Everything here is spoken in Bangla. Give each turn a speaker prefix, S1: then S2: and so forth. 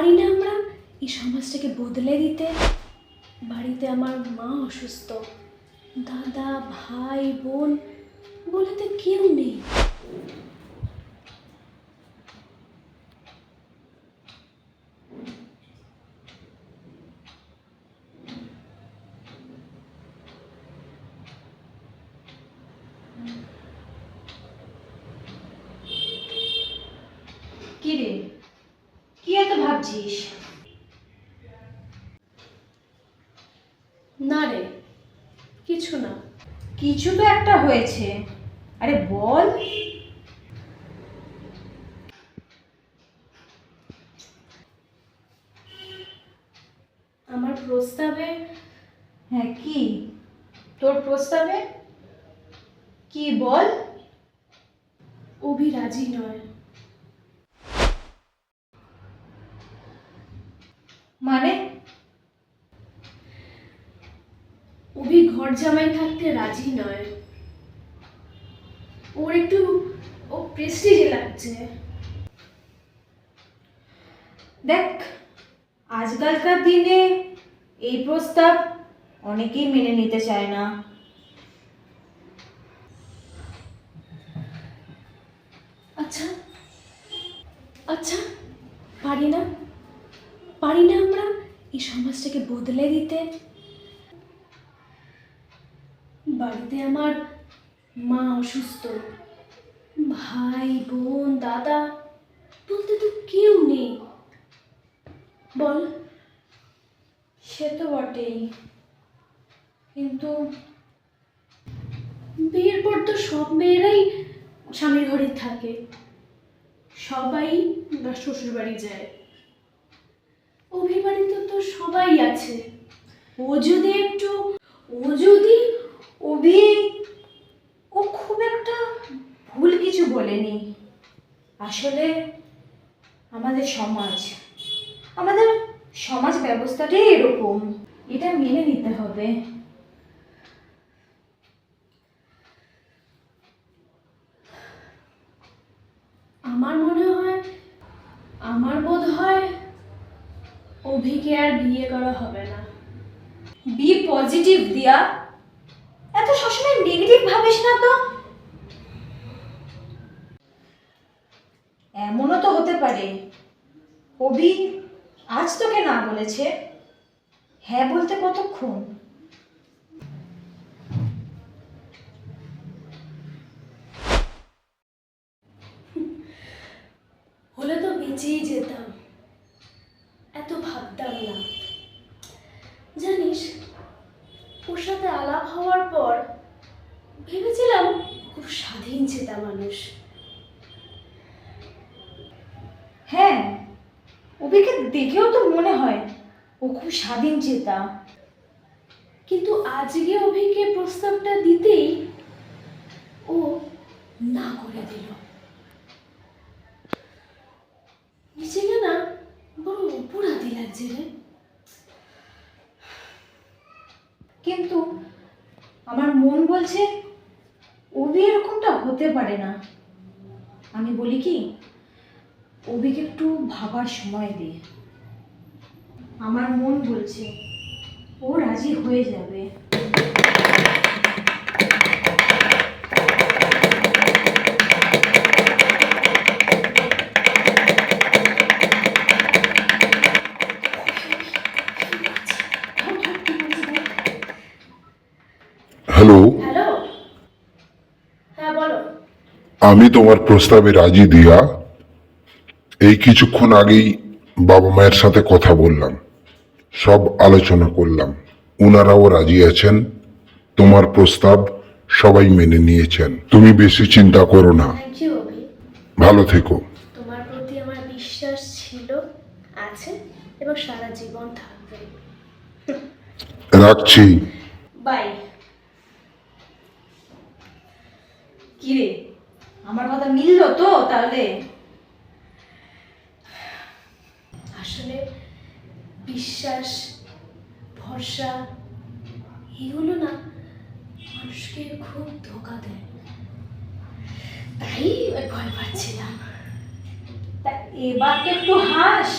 S1: পারি না আমরা এই সমাজটাকে বদলে দিতে। বাড়িতে আমার মা অসুস্থ। দাদা, ভাই, বোন বলে তো কেউ নেই।
S2: কি রে? কি এত ভাবছিস?
S1: না রে, কিছু না।
S2: কিছু তো একটা হয়েছে। আরে বল।
S1: আমার প্রস্তাবে?
S2: হ্যাঁ কি? তোর প্রস্তাবে? কি বল?
S1: অভি রাজি নয়।
S2: মানে?
S1: অভি ঘর জামাই থাকতে রাজি নয়। ওর একটু, ও প্রেস্টিজে লাগছে।
S2: দেখ, আজকালকার দিনে এই প্রস্তাব অনেকেই মেনে নিতে চায় না।
S1: আচ্ছা আচ্ছা পারি না? পারি না আমরা? এই সমাজটাকে বদলে দিতে। বাড়িতে আমার মা অসুস্থ। ভাই, বোন, দাদা, বলতে তো কেউ নেই। বল,
S2: সে তো বটেই। কিন্তু
S1: বিয়ের পর তো সব মেয়েরাই স্বামীর ঘরে থাকে। সবাই শ্বশুর বাড়ি যায়। অভিবাড়িতে তো সবাই আছে। ও যদি একটু, ও যদি
S2: অভি, ও খুব একটা ভুল কিছু বলেনি। আসলে আমাদের সমাজ আমাদের সমাজ ব্যবস্থাটাই এরকম। এটা মেনে নিতে হবে।
S1: আমার মনে হয়, আমার বোধ হয় অভিকে আর বিয়ে করা হবে না।
S2: বি পজিটিভ দিয়া। এত সবসময় নেগেটিভ ভাবিস না তো? এমনও তো হতে পারে। অভি আজ তোকে না বলেছে? হ্যাঁ বলতে কতক্ষণ?
S1: হলে তো বেঁচেই যেতাম এত ভাবতাম না জানিস ওর সাথে আলাপ হওয়ার পর ভেবেছিলাম খুব স্বাধীন চেতা মানুষ।
S2: হ্যাঁ অভিকে দেখেও তো মনে হয় ও খুব স্বাধীন চেতা।
S1: কিন্তু আজকে অভিকে প্রস্তাবটা দিতেই ও না করে দিল নিজেকে না বড় অপরাধী লাগছে রে
S2: কিন্তু আমার মন বলছে অভি এরকমটা হতে পারে না। আমি বলি কি অভিকে একটু ভাবার সময় দিয়ে আমার মন বলছে ও রাজি হয়ে যাবে।
S3: আমি তোমার প্রস্তাবে রাজি দিয়া এই কিছুক্ষণ আগেই বাবা মায়ের সাথে কথা বললাম। সব আলোচনা করলাম। ওনারাও রাজি আছেন। তোমার প্রস্তাব সবাই মেনে নিয়েছেন। তুমি বেশি চিন্তা করো না। ভালো থেকো।
S1: তোমার প্রতি আমার বিশ্বাস ছিল আছে এবং সারা জীবন থাকবে।
S3: রাখছি।
S2: বাই কিরে? আমার কথা মিললো তো তাহলে?
S1: আসলে বিশ্বাস ভরসা এগুলো না মানুষকে খুব ধোকা দেয়। তাই ভয় পাচ্ছিলাম।
S2: তা এবার একটু হাস।